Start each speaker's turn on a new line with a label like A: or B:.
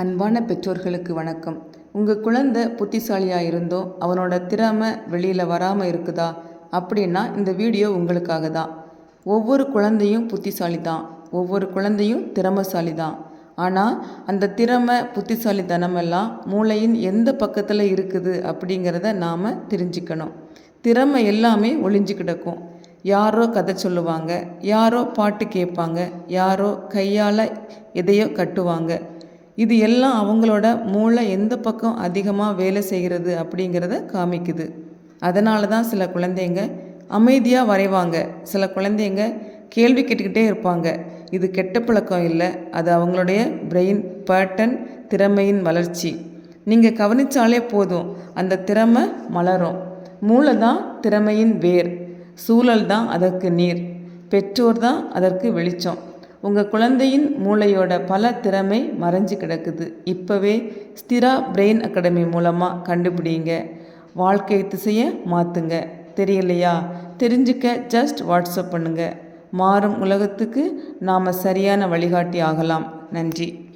A: அன்பான பெற்றோர்களுக்கு வணக்கம். உங்கள் குழந்தை புத்திசாலியாக இருந்தோ அவனோட திறமை வெளியில் வராமல் இருக்குதா? அப்படின்னா இந்த வீடியோ உங்களுக்காக தான் ஒவ்வொரு குழந்தையும் புத்திசாலி தான் ஒவ்வொரு குழந்தையும் திறமைசாலி தான் ஆனால் அந்த திறமை புத்திசாலித்தனமெல்லாம் மூளையின் எந்த பக்கத்தில் இருக்குது அப்படிங்கிறத நாம் தெரிஞ்சுக்கணும். திறமை எல்லாமே ஒளிஞ்சு கிடக்கும். யாரோ கதை சொல்லுவாங்க யாரோ பாட்டு கேட்பாங்க யாரோ கையால் எதையோ கட்டுவாங்க. இது எல்லாம் அவங்களோட மூளை எந்த பக்கம் அதிகமாக வேலை செய்கிறது அப்படிங்கிறத காமிக்குது. அதனால தான் சில குழந்தைங்க அமைதியாக வரைவாங்க. சில குழந்தைங்க கேள்வி கேட்டுக்கிட்டே இருப்பாங்க. இது கெட்ட பழக்கம் இல்லை. அது அவங்களுடைய பிரெயின் பேட்டன் திறமையின் வளர்ச்சி. நீங்கள் கவனித்தாலே போதும். அந்த திறமை மலரும். மூளை தான் திறமையின் வேர். சூழல் தான் அதற்கு நீர். பெற்றோர் தான் அதற்கு வெளிச்சம். உங்கள் குழந்தையின் மூளையோட பல திறமை மறைஞ்சு கிடக்குது. இப்போவே ஸ்திரா பிரெயின் அகாடமி மூலமாக கண்டுபிடிங்க. வாழ்க்கை திசையை மாற்றுங்க தெரியலையா? தெரிஞ்சுக்க ஜஸ்ட் வாட்ஸ்அப் பண்ணுங்கள் மாறும் உலகத்துக்கு நாம் சரியான வழிகாட்டி ஆகலாம். நன்றி.